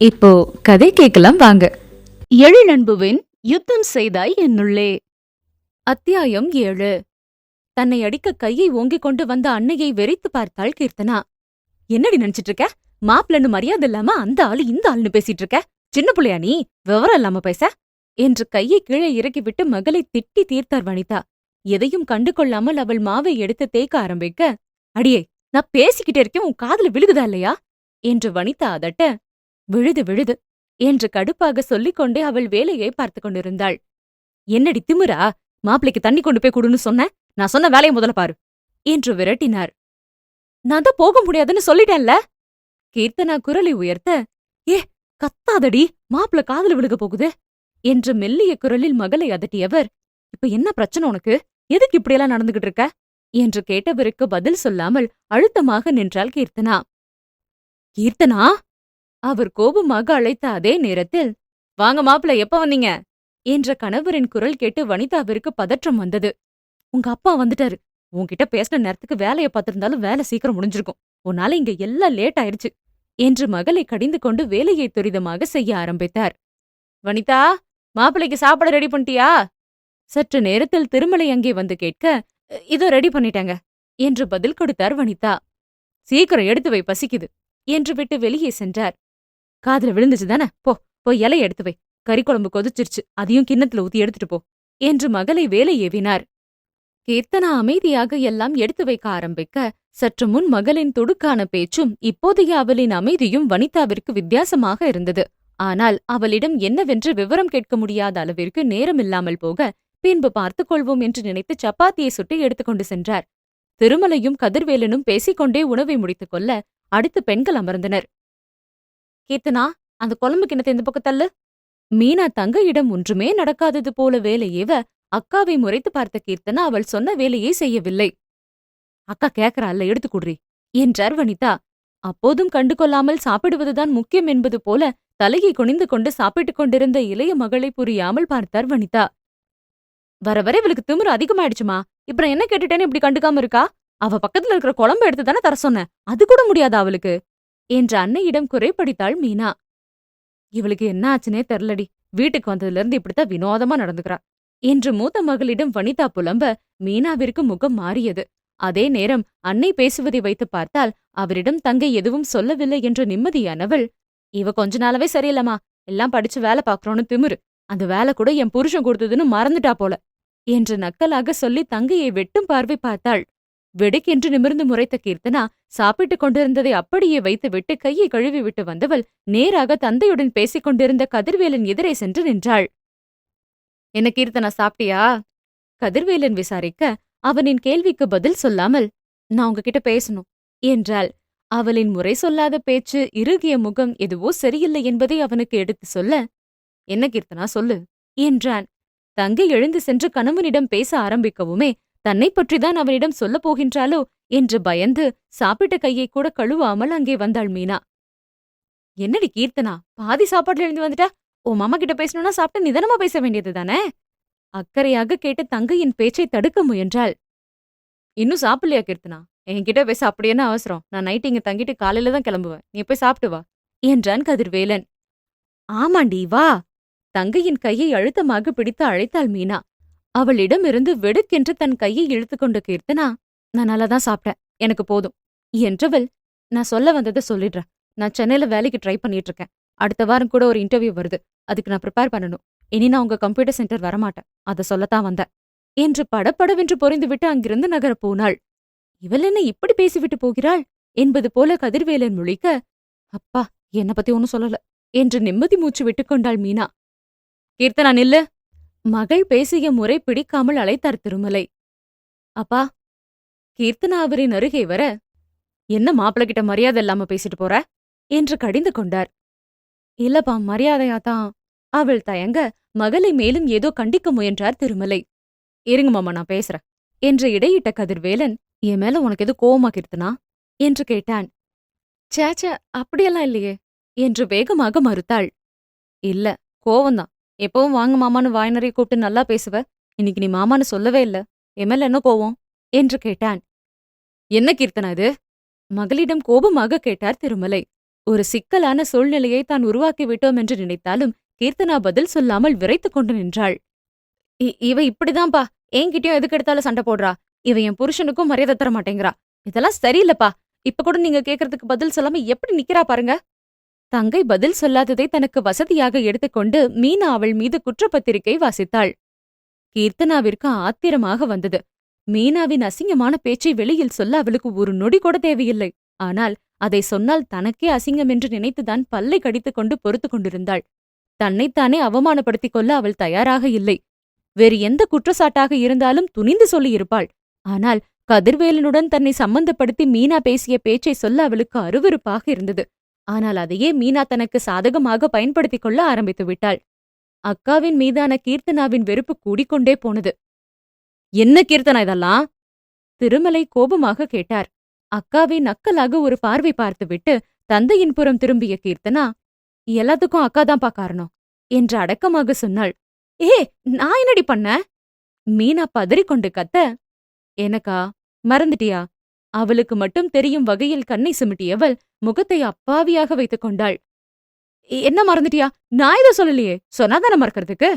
இப்போ கதை கேட்கலாம் வாங்க. எழிலன்புவின் யுத்தம் செய்தாய் என்னுள்ளே. அத்தியாயம் ஏழு. தன்னை அடிக்க கையை ஓங்கிக் கொண்டு வந்த அன்னையை வெறித்து பார்த்தாள் கீர்த்தனா. என்னடி நினைச்சிட்டு இருக்க? மாப்பிள்ளன்னு மரியாதை இல்லாம அந்த ஆளு இந்த ஆளுன்னு பேசிட்டு இருக்க? சின்ன புள்ளையா நீ? விவரம் இல்லாம பேச? என்று கையை கீழே இறக்கிவிட்டு மகளை திட்டி தீர்த்தார் வனிதா. எதையும் கண்டு கொள்ளாமல் அவள் மாவை எடுத்து தேய்க்க ஆரம்பிக்க அடியே நான் பேசிக்கிட்டே இருக்கேன் உன் காதுல விழுகுதா இல்லையா? என்று வனிதா அதட்ட விழுது விழுது என்று கடுப்பாக சொல்லிக் கொண்டே அவள் வேலையை பார்த்து கொண்டிருந்தாள். என்னடி திமிரா? மாப்பிளைக்கு தண்ணி கொண்டு போய் கொடுன்னு சொன்ன? நான் சொன்ன வேலையை முதல்ல பாரு என்று விரட்டினார். நான் தான் போக முடியாதுன்னு சொல்லிட்டேன்ல? கீர்த்தனா குரலை உயர்த்த ஏ கத்தாதடி! மாப்பிள காதுல விழுக போகுது என்று மெல்லிய குரலில் மகளை அதட்டியவர் இப்ப என்ன பிரச்சனை உனக்கு? எதுக்கு இப்படியெல்லாம் நடந்துகிட்டு இருக்க? என்று கேட்டவருக்கு பதில் சொல்லாமல் அழுத்தமாக நின்றாள் கீர்த்தனா. கீர்த்தனா? அவர் கோபமாக அழைத்த அதே நேரத்தில் வாங்க மாப்பிள எப்ப வந்தீங்க? என்ற கணவரின் குரல் கேட்டு வனிதாவிற்கு பதற்றம் வந்தது. உங்க அப்பா வந்துட்டாரு. உன்கிட்ட பேசின நேரத்துக்கு வேலைய பார்த்திருந்தாலும் வேலை சீக்கிரம் முடிஞ்சிருக்கும். உன்னால இங்க எல்லாம் லேட் ஆயிருச்சு. என்று மகளை கடிந்து கொண்டு வேலையை துரிதமாக செய்ய ஆரம்பித்தார். வனிதா மாப்பிளைக்கு சாப்பாடு ரெடி பண்ணிட்டியா? சற்று நேரத்தில் திருமலை அங்கே வந்து கேட்க இதோ ரெடி பண்ணிட்டாங்க. என்று பதில் கொடுத்தார் வனிதா. சீக்கிரம் எடுத்து வை பசிக்குது. என்று விட்டு வெளியே சென்றார். காதுல விழுந்துச்சு தானே? போ போய் இலைய எடுத்து வை. கறி குழம்பு கொதிச்சிருச்சு. அதையும் கிண்ணத்துல ஊத்தி எடுத்துட்டு போ. என்று மகளை வேலை ஏவினார். கீர்த்தனா அமைதியாக எல்லாம் எடுத்து வைக்க ஆரம்பிக்க சற்று முன் மகளின் துடுக்கான பேச்சும் இப்போதைய அவளின் அமைதியும் வனிதாவிற்கு வித்தியாசமாக இருந்தது. ஆனால் அவளிடம் என்னவென்று விவரம் கேட்க முடியாத அளவிற்கு நேரம் இல்லாமல் போக பின்பு பார்த்துக் கொள்வோம் என்று நினைத்து சப்பாத்தியை சுட்டு எடுத்துக்கொண்டு சென்றார். திருமலையும் கதிர்வேலனும் பேசிக்கொண்டே உணவை முடித்துக் கொள்ள அடுத்து பெண்கள் அமர்ந்தனர். கீர்த்தனா அந்த குழம்பு கிணத்தை இந்த பக்கம் தள்ளு? மீனா தங்கையிடம் ஒன்றுமே நடக்காதது போல வேலையேவ அக்காவை முறைத்து பார்த்த கீர்த்தனா அவள் சொன்ன வேலையை செய்யவில்லை. அக்கா கேக்கறாள்ல எடுத்து குடுறி என்றார் வனிதா. அப்போதும் கண்டு கொள்ளாமல் சாப்பிடுவதுதான் முக்கியம் என்பது போல தலையை குனிந்து கொண்டு சாப்பிட்டுக் கொண்டிருந்த இளைய மகளை புரியாமல் பார்த்தார் வனிதா. வர வர இவளுக்கு திமிரு அதிகமாயிடுச்சுமா. இப்ப என்ன கேட்டுட்டேன்னு இப்படி கண்டுக்காம இருக்கா? அவ பக்கத்துல இருக்கிற குழம்பு எடுத்து தானே தர சொன்னேன் அது கூட முடியாதா அவளுக்கு? என்ற அன்னையிடம் குறைப்படித்தாள் மீனா. இவளுக்கு என்ன ஆச்சுனே தெரிலடி. வீட்டுக்கு வந்ததுல இருந்து இப்படித்தான் வினோதமா நடந்துக்கிறா. என்று மூத்த மகளிடம் வனிதா புலம்ப மீனாவிற்கு முகம் மாறியது. அதே நேரம் அன்னை பேசுவதை வைத்து பார்த்தால் அவரிடம் தங்கை எதுவும் சொல்லவில்லை என்ற நிம்மதியானவள் இவ கொஞ்ச நாளாவே சரியில்லம்மா. எல்லாம் படிச்சு வேலை பாக்குறோன்னு திமிரு. அந்த வேலை கூட என் புருஷன் கொடுத்ததுன்னு மறந்துட்டா போல. என்று நக்கலாக சொல்லி தங்கையை வெட்டும் பார்வை பார்த்தாள். வெடுக்கென்று நிமிர்ந்து முறைத்த கீர்த்தனா சாப்பிட்டுக் கொண்டிருந்ததை அப்படியே வைத்துவிட்டு கையை கழுவி விட்டு வந்தவள் நேராக தந்தையுடன் பேசிக் கொண்டிருந்த கதிர்வேலன் எதிரே சென்று நின்றாள். என்ன கீர்த்தனா சாப்பிட்டியா? கதிர்வேலன் விசாரிக்க அவனின் கேள்விக்கு பதில் சொல்லாமல் நான் உங்ககிட்ட பேசணும் என்றாள். அவளின் முறை சொல்லாத பேச்சு இறுகிய முகம் எதுவோ சரியில்லை என்பதை அவனுக்கு எடுத்து சொல்ல என்ன கீர்த்தனா சொல்லு என்றான். தங்கை எழுந்து சென்று கணவனிடம் பேச ஆரம்பிக்கவுமே தன்னை பற்றிதான் அவனிடம் சொல்லப் போகின்றாளோ என்று பயந்து சாப்பிட்ட கையை கூட கழுவாமல் அங்கே வந்தாள் மீனா. என்னடி கீர்த்தனா பாதி சாப்பாட்டுல எழுந்து வந்துட்டா? உன் மாமா கிட்ட பேசணும்னா சாப்பிட்டு நிதானமா பேச வேண்டியது தானே? அக்கறையாக கேட்டு தங்கையின் பேச்சை தடுக்க முயன்றாள். இன்னும் சாப்பிடலையா கீர்த்தனா? என்கிட்ட பேச அப்படி என்ன அவசரம்? நான் நைட் இங்க தங்கிட்டு காலையில தான் கிளம்புவேன். நீ போய் சாப்பிட்டு வா என்றான் கதிர்வேலன். ஆமாண்டி வா. தங்கையின் கையை அழுத்தமாக பிடித்து அழைத்தாள் மீனா. அவளிடமிருந்து வெடுக்கென்று தன் கையை இழுத்துக்கொண்ட கீர்த்தனா நான் நல்லா தான் சாப்பிட்டேன். எனக்கு போதும். என்றவள் நான் சொல்ல வந்ததை சொல்லிடுறேன். நான் சென்னையில வேலைக்கு ட்ரை பண்ணிட்டு இருக்கேன் அடுத்த வாரம் கூட ஒரு இன்டர்வியூ வருது. அதுக்கு நான் ப்ரிப்பேர் பண்ணணும். இனி நான் உங்க கம்ப்யூட்டர் சென்டர் வரமாட்டேன். அதை சொல்லத்தான் வந்தேன். என்று படப்படவென்று பொறிந்துவிட்டு அங்கிருந்து நகரப் போனாள். இவள் என்ன இப்படி பேசிவிட்டு போகிறாள்? என்பது போல கதிர்வேலன் முழிக்க அப்பா என்ன பத்தி ஒன்னும் சொல்லல. என்று நிம்மதி மூச்சு விட்டுக்கொண்டாள் மீனா. கீர்த்தனா நில்லு. மகள் பேசிய முறை பிடிக்காமல் அழைத்தார் திருமலை. அப்பா கீர்த்தனா அவரின் அருகே வர என்ன மாப்பிள்ள கிட்ட மரியாதை இல்லாம பேசிட்டு போற? என்று கடிந்து கொண்டார். இல்லப்பா மரியாதையா தான். அவள் தயங்க மகளை மேலும் ஏதோ கண்டிக்க முயன்றார் திருமலை. இருங்க மாமா நான் பேசுறேன். என்று இடையிட்ட கதிர்வேலன் என் மேல உனக்கு எது கோவமா கீர்த்தனா? என்று கேட்டான். சேச்ச அப்படியெல்லாம் இல்லையே என்று வேகமாக மறுத்தாள். இல்ல கோவம்தான். எப்பவும் வாங்க மாமான்னு வாய் நிறைய கூப்பிட்டு நல்லா பேசுவ. இன்னைக்கு நீ மாமான்னு சொல்லவே இல்ல. எம்எல் என்ன கோவம்? என்று கேட்டான். என்ன கீர்த்தனா இது? மகளிடம் கோபமாக கேட்டார் திருமலை. ஒரு சிக்கலான சூழ்நிலையை தான் உருவாக்கி விட்டோம் என்று நினைத்தாலும் கீர்த்தனா பதில் சொல்லாமல் விரைத்துக் கொண்டு நின்றாள். இ- இவ இப்படிதான்பா. என்கிட்டயும் எதுக்கு எடுத்தாலும் சண்டை போடுறா. இவ என் புருஷனுக்கும் மரியாதை தர மாட்டேங்கிறா. இதெல்லாம் சரியில்லப்பா. இப்ப கூட நீங்க கேக்குறதுக்கு பதில் சொல்லாம எப்படி நிக்கிறா பாருங்க? தங்கை பதில் சொல்லாததை தனக்கு வசதியாக எடுத்துக்கொண்டு மீனா அவள் மீது குற்றப்பத்திரிகை வாசித்தாள். கீர்த்தனாவிற்கு ஆத்திரமாக வந்தது. மீனாவின் அசிங்கமான பேச்சை வெளியில் சொல்ல அவளுக்கு ஒரு நொடி கூட தேவையில்லை. ஆனால் அதை சொன்னால் தனக்கே அசிங்கம் என்று நினைத்துதான் பல்லை கடித்துக் கொண்டு பொறுத்துக் கொண்டிருந்தாள். தன்னைத்தானே அவமானப்படுத்திக் கொள்ள அவள் தயாராக இல்லை. வேறு எந்த குற்றச்சாட்டாக இருந்தாலும் துணிந்து சொல்லியிருப்பாள். ஆனால் கதிர்வேலனுடன் தன்னை சம்பந்தப்படுத்தி மீனா பேசிய பேச்சை சொல்ல அவளுக்கு அருவருப்பாக இருந்தது. ஆனால் அதையே மீனா தனக்கு சாதகமாக பயன்படுத்திக் கொள்ள ஆரம்பித்து விட்டாள். அக்காவின் மீதான கீர்த்தனாவின் வெறுப்பு கூடிக்கொண்டே போனது. என்ன கீர்த்தனா இதெல்லாம்? திருமலை கோபமாக கேட்டார். அக்காவை நக்கலாக ஒரு பார்வை பார்த்துவிட்டு தந்தையின் புறம் திரும்பிய கீர்த்தனா எல்லாத்துக்கும் அக்காதான்ப்பா காரணம் என்று அடக்கமாக சொன்னாள். ஏ நான் என்னடி பண்ண? மீனா பதறிக்கொண்டு கத்த எனக்கா? மறந்துட்டியா? அவளுக்கு மட்டும் தெரியும் வகையில் கண்ணை சிமிட்டியவள் முகத்தை அப்பாவியாக வைத்துக் கொண்டாள். என்ன மறந்துட்டியா? நான் இதை சொல்லலையே. சொன்னாதானே மறக்கறதுக்கு?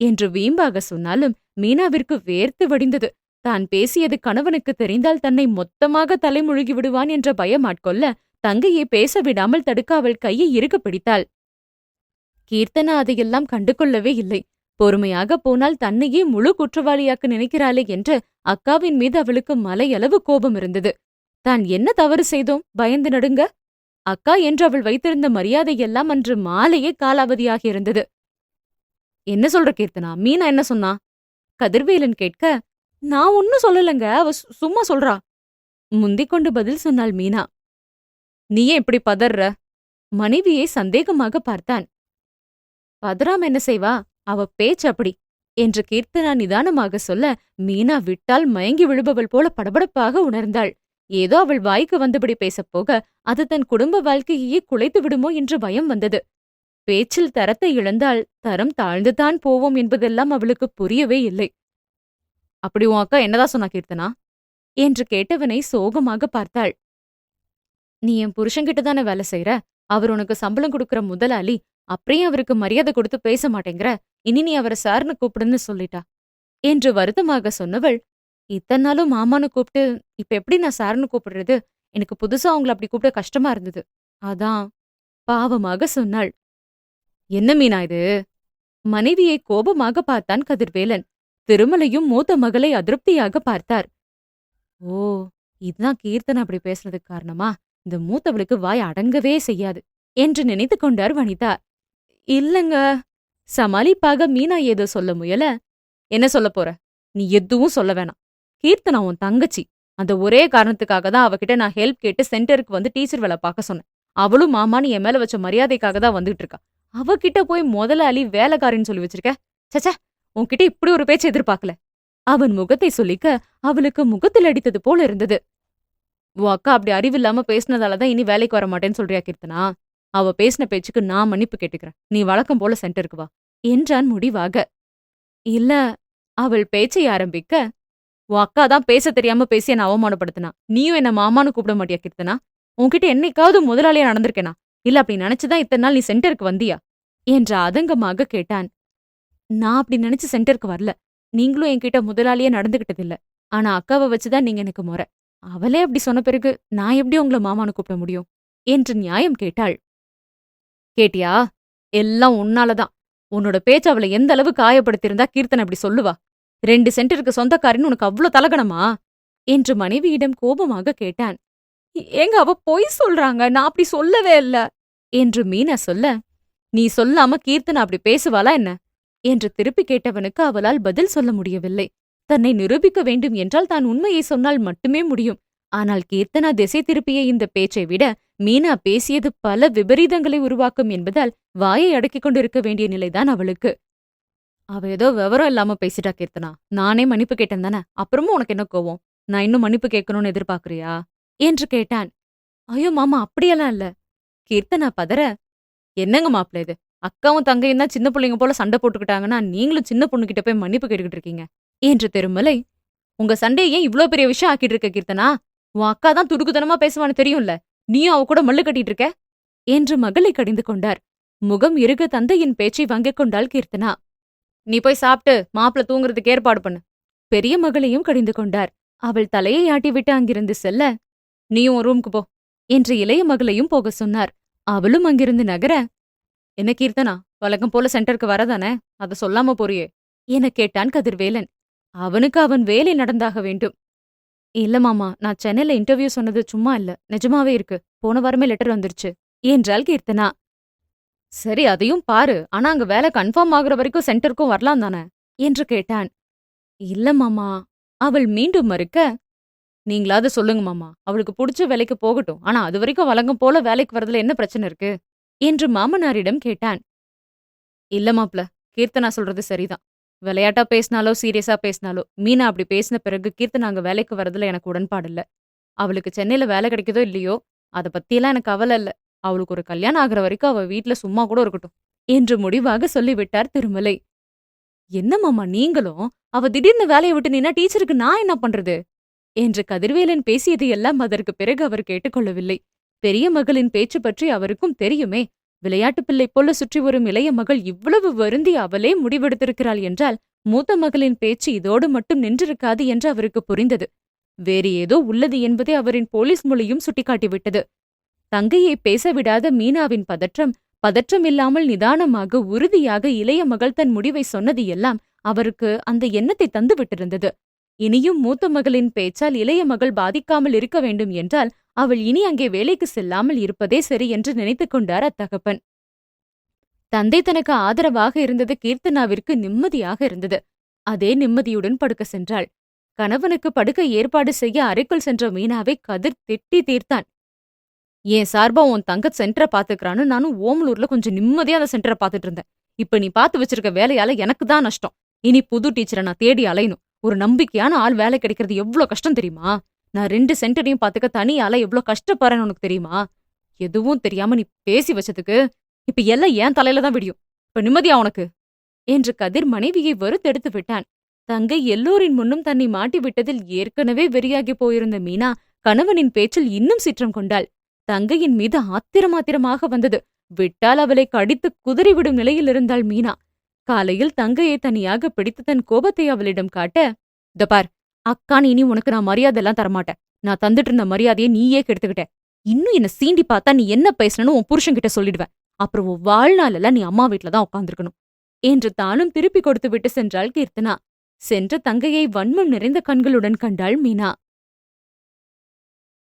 என்று வீம்பாக சொன்னாலும் மீனாவிற்கு வேர்த்து வடிந்தது. தான் பேசியது கணவனுக்கு தெரிந்தால் தன்னை மொத்தமாக தலைமுழுகி விடுவான் என்ற பயம் ஆட்கொள்ள தங்கையை பேச விடாமல் தடுக்க அவள் கையை இறுக பிடித்தாள். கீர்த்தனா அதையெல்லாம் கண்டுகொள்ளவே இல்லை. பொறுமையாக போனால் தன்னையே முழு குற்றவாளியாக்க நினைக்கிறாளே என்று அக்காவின் மீது அவளுக்கு மலையளவு கோபம் இருந்தது. தான் என்ன தவறு செய்தோம்? பயந்து நடுங்க? அக்கா என்று அவள் வைத்திருந்த மரியாதையெல்லாம் அன்று மாலையே காலாவதியாக இருந்தது. என்ன சொல்ற கீர்த்தனா? மீனா என்ன சொன்னா? கதிர்வேலன் கேட்க நான் ஒன்னும் சொல்லலங்க. அவ சு- சும்மா சொல்றா. முந்திக் கொண்டு பதில் சொன்னாள் மீனா. நீயே இப்படி பதற மனைவியை சந்தேகமாக பார்த்தான். பதறாம் என்ன செய்வா? அவ பேச்சு அப்படி என்று கீர்த்தனா நிதானமாக சொல்ல மீனா விட்டால் மயங்கி விழுபவள் போல படபடப்பாக உணர்ந்தாள். ஏதோ அவள் வாய்க்கு வந்தபடி பேசப் போக அது தன் குடும்ப வாழ்க்கையே குலைத்து விடுமோ என்று பயம் வந்தது. பேச்சில் தரத்தை இழந்தால் தரம் தாழ்ந்துதான் போவோம் என்பதெல்லாம் அவளுக்கு புரியவே இல்லை. அப்படி உன் அக்கா என்னதான் சொன்னா கீர்த்தனா? என்று கேட்டவனை சோகமாக பார்த்தாள். நீ என் புருஷன்கிட்ட தானே வேலை செய்யற அவர் உனக்கு சம்பளம் கொடுக்கற முதலாளி. அப்படியே அவருக்கு மரியாதை கொடுத்து பேச மாட்டேங்கிற. இனி நீ அவரை சார்னு கூப்பிடுன்னு சொல்லிட்டா? என்று வருத்தமாக சொன்னவள் இத்தனை நாளும் மாமான்னு கூப்பிட்டு இப்ப எப்படி நான் சார்னு கூப்பிடுறது? எனக்கு புதுசா அவங்கள அப்படி கூப்பிட கஷ்டமா இருந்தது. அதான் பாவமாக சொன்னாள். என்ன மீனா இது? மனைவியை கோபமாக பார்த்தான் கதிர்வேலன். திருமலையும் மூத்த மகளை அதிருப்தியாக பார்த்தார். ஓ இதுதான் கீர்த்தனை அப்படி பேசுறதுக்கு காரணமா? இந்த மூத்தவளுக்கு வாய் அடங்கவே செய்யாது என்று நினைத்து கொண்டார் வனிதா. இல்லங்க சமாளிப்பாக மீனா ஏதோ சொல்ல முயல. என்ன சொல்ல போற? நீ எதுவும் சொல்ல வேணாம். கீர்த்தனா உன் தங்கச்சி. அந்த ஒரே காரணத்துக்காக தான் அவகிட்ட நான் ஹெல்ப் கேட்டு சென்டருக்கு வந்து டீச்சர் வேலை பார்க்க சொன்னேன். அவளும் மாமான்னு என் மேல வச்ச மரியாதைக்காக தான் வந்துட்டு இருக்கா. அவகிட்ட போய் முதலாளி வேலைக்காரின்னு சொல்லி வச்சிருக்க. சச்சா உன்கிட்ட இப்படி ஒரு பேச்சு எதிர்பார்க்கல. அவன் முகத்தை சொல்லிக்க அவளுக்கு முகத்தில் அடித்தது போல இருந்தது. உன் அக்கா அப்படி அறிவில்லாம பேசினதால தான் இனி வேலைக்கு வர மாட்டேன்னு சொல்றியா கீர்த்தனா? அவ பேசின பேச்சுக்கு நான் மன்னிப்பு கேட்டுக்கிறேன். நீ வழக்கம் போல சென்டருக்கு வா. என்றான் முடிவாக. இல்ல அவள் பேச்சை ஆரம்பிக்க உன் அக்கா தான் பேச தெரியாம பேசி என்ன அவமானப்படுத்தினா. நீயும் என்ன மாமான்னு கூப்பிட மாட்டியா கீர்த்தனா? உன்கிட்ட என்னைக்காவது முதலாளியா நடந்திருக்கேனா? இல்ல அப்படி நினைச்சுதான் இத்தனை நாள் நீ சென்டருக்கு வந்தியா? என்ற அதங்கமாக கேட்டான். நான் அப்படி நினைச்சு சென்டருக்கு வரல. நீங்களும் என்கிட்ட முதலாளியா நடந்துகிட்டதில்ல. ஆனா அக்காவை வச்சுதான் நீங்க எனக்கு முறை. அவளே அப்படி சொன்ன பிறகு நான் எப்படி உங்களை மாமான்னு கூப்பிட முடியும்? என்று நியாயம் கேட்டாள். கேட்டியா? எல்லாம் உன்னாலதான். உன்னோட பேச்சு அவளை எந்த அளவு காயப்படுத்தியிருந்தா கீர்த்தனை அப்படி சொல்லுவா? ரெண்டு சென்டருக்கு சொந்தக்காரின்னு உனக்கு அவ்ளோ தலகணமா? என்று மனைவியிடம் கோபமாக கேட்டான். "எ- ஏங்க அவ பொய் சொல்றாங்க. நான் அப்படி சொல்லவே இல்ல. என்று மீனா சொல்ல நீ சொல்லாம கீர்த்தனா அப்படி பேசுவாளா என்ன? என்று திருப்பி கேட்டவனுக்கு அவளால் பதில் சொல்ல முடியவில்லை. தன்னை நிரூபிக்க வேண்டும் என்றால் தான் உண்மையை சொன்னால் மட்டுமே முடியும். ஆனால் கீர்த்தனா திசை திருப்பிய இந்த பேச்சை விட மீனா பேசியது பல விபரீதங்களை உருவாக்கும் என்பதால் வாயை அடக்கிக் கொண்டிருக்க வேண்டிய நிலைதான் அவளுக்கு. அவ ஏதோ விவரம் இல்லாம பேசிட்டா கீர்த்தனா. நானே மன்னிப்பு கேட்டேன் தானே? அப்புறமும் உனக்கு என்ன கோவம்? நான் இன்னும் மன்னிப்பு கேட்கணும்னு எதிர்பார்க்கறியா? என்று கேட்டான். ஐயோ மாமா அப்படியெல்லாம் இல்ல. கீர்த்தனா பதற. என்னங்க மாப்பிள்ள இது? அக்காவும் தங்கையும் தான் சின்ன பிள்ளைங்க போல சண்டை போட்டுக்கிட்டாங்கன்னா நீங்களும் சின்ன பொண்ணுகிட்ட போய் மன்னிப்பு கேட்டுக்கிட்டு இருக்கீங்க. என்று திருமலை. உங்க சண்டையை ஏன் இவ்ளோ பெரிய விஷயம் ஆக்கிட்டு இருக்க கீர்த்தனா? உன் அக்கா தான் துடுக்குத்தனமா பேசுவான்னு தெரியும்ல. நீயும் அவ கூட மல்லு கட்டிட்டு இருக்க? என்று மகளை கடிந்து கொண்டார். முகம் இறுக தந்தையின் பேச்சை வாங்கிக் கொண்டாள் கீர்த்தனா. நீ போய் சாப்பிட்டு மாப்பிள தூங்குறதுக்கு ஏற்பாடு பண்ணு. பெரிய மகளையும் கடிந்து கொண்டார். அவள் தலையை ஆட்டிவிட்டு அங்கிருந்து செல்ல நீயும் ரூம்க்கு போ என்று இளைய மகளையும் போக சொன்னார். அவளும் அங்கிருந்து நகர என்ன கீர்த்தனா வழக்கம் போல சென்டருக்கு வரதானே? அத சொல்லாம போறியே? என கேட்டான் கதிர்வேலன். அவனுக்கு அவன் வேலை நடந்தாக வேண்டும். இல்ல மாமா நான் சென்னையில இன்டர்வியூ சொன்னது சும்மா இல்ல. நிஜமாவே இருக்கு. போன வாரமே லெட்டர் வந்துருச்சு என்றாள் கீர்த்தனா. சரி அதையும் பாரு. ஆனா அங்க வேலை கன்ஃபார்ம் ஆகுற வரைக்கும் சென்டருக்கும் வரலாம் தானே? என்று கேட்டான். இல்ல மாமா. அவள் மீண்டும் மறுக்க நீங்களாவது சொல்லுங்க மாமா. அவளுக்கு புடிச்ச வேலைக்கு போகட்டும். ஆனா அது வரைக்கும் வழங்கும் போல வேலைக்கு வரதுல என்ன பிரச்சனை இருக்கு? என்று மாமனாரிடம் கேட்டான். இல்ல மாப்ள கீர்த்தனா சொல்றது சரிதான். விளையாட்டா பேசினாலோ சீரியஸா பேசினாலோ மீனா அப்படி பேசின பிறகு கீர்த்தனா அங்க வேலைக்கு வரதுல எனக்கு உடன்பாடு இல்ல. அவளுக்கு சென்னையில வேலை கிடைக்குதோ இல்லையோ அத பத்தியெல்லாம் எனக்கு கவலை இல்ல. அவளுக்கு ஒரு கல்யாணம் ஆகுற வரைக்கும் அவ வீட்ல சும்மா கூட இருக்கட்டும் என்று முடிவாக சொல்லிவிட்டார் திருமலை. என்ன மாமா நீங்களும்? அவ திடீர்னு வேலையை விட்டு நின்னா டீச்சருக்கு நான் என்ன பண்றது? என்று கதிர்வேலன் பேசியது எல்லாம் அதற்கு பிறகு அவர் கேட்டுக்கொள்ளவில்லை பெரிய மகளின் பேச்சு பற்றி அவருக்கும் தெரியுமே. விளையாட்டு பிள்ளை போல சுற்றி வரும் இளைய மகள் இவ்வளவு வருந்தி அவளே முடிவெடுத்திருக்கிறாள் என்றால் மூத்த மகளின் பேச்சு இதோடு மட்டும் நின்றிருக்காது என்று அவருக்கு புரிந்தது. வேறு ஏதோ உள்ளது என்பதை அவரின் போலீஸ் மொழியும் சுட்டிக்காட்டிவிட்டது. தங்கையை பேசவிடாத மீனாவின் பதற்றம் பதற்றமில்லாமல் நிதானமாக உறுதியாக இளைய மகள் தன் முடிவை சொன்னது எல்லாம் அவருக்கு அந்த எண்ணத்தை தந்து விட்டிருந்தது. இனியும் மூத்த மகளின் பேச்சால் இளைய மகள் பாதிக்காமல் இருக்க வேண்டும் என்றால் அவள் இனி அங்கே வேலைக்கு செல்லாமல் இருப்பதே சரி என்று நினைத்துக் கொண்டார் அத்தகப்பன். தந்தை தனக்கு ஆதரவாக இருந்தது கீர்த்தனாவிற்கு நிம்மதியாக இருந்தது. அதே நிம்மதியுடன் படுக்க சென்றாள். கணவனுக்கு படுக்க ஏற்பாடு செய்ய அறைக்குள் சென்ற மீனாவை கதிர் திட்டி தீர்த்தான். என் சார்பா உன் தங்க சென்டரை பாத்துக்கிறான்னு நானும் ஓமலூர்ல கொஞ்சம் நிம்மதியா அந்த சென்டரை பாத்துட்டு இருந்தேன். இப்ப நீ பாத்து வச்சிருக்க வேலையால எனக்கு தான் நஷ்டம். இனி புது டீச்சரை நான் தேடி அலையணும். ஒரு நம்பிக்கையான ஆள் வேலை கிடைக்கிறது எவ்ளோ கஷ்டம் தெரியுமா? நான் ரெண்டு சென்டரையும் பாத்துக்க தனியால எவ்ளோ கஷ்டப்படுறேன்னு உனக்கு தெரியுமா? எதுவும் தெரியாம நீ பேசி வச்சதுக்கு இப்ப எல்லாம் ஏன் தலையில தான் விடியும். இப்ப நிம்மதியா உனக்கு? என்று கதிர் மனைவியை வெறுத்தெடுத்து விட்டான். தங்கை எல்லோரின் முன்னும் தன்னை மாட்டி விட்டதில் ஏற்கனவே வெறியாகி போயிருந்த மீனா கணவனின் பேச்சில் இன்னும் சீற்றம் கொண்டாள். தங்கையின் மீது ஆத்திரமாத்திரமாக வந்தது. விட்டால் அவளை கடித்து குதறிவிடும் நிலையில் இருந்தாள் மீனா. காலையில் தங்கையை தனியாக பிடித்து தன் கோபத்தை அவளிடம் காட்ட தபார் அக்கான் இனி உனக்கு நான் மரியாதை எல்லாம் தரமாட்டேன். நான் தந்துட்டு இருந்த மரியாதையை நீயே கெடுத்துக்கிட்ட. இன்னும் என்ன சீண்டி பார்த்தா நீ என்ன பேசணும்னு உன் புருஷன்கிட்ட சொல்லிடுவேன். அப்புறம் உன் வாழ்நாளெல்லாம் நீ அம்மா வீட்டில தான் உட்காந்துருக்கணும் என்று தானும் திருப்பி கொடுத்து விட்டு சென்றாள் கீர்த்தனா. சென்ற தங்கையை வன்மம் நிறைந்த கண்களுடன் கண்டாள் மீனா.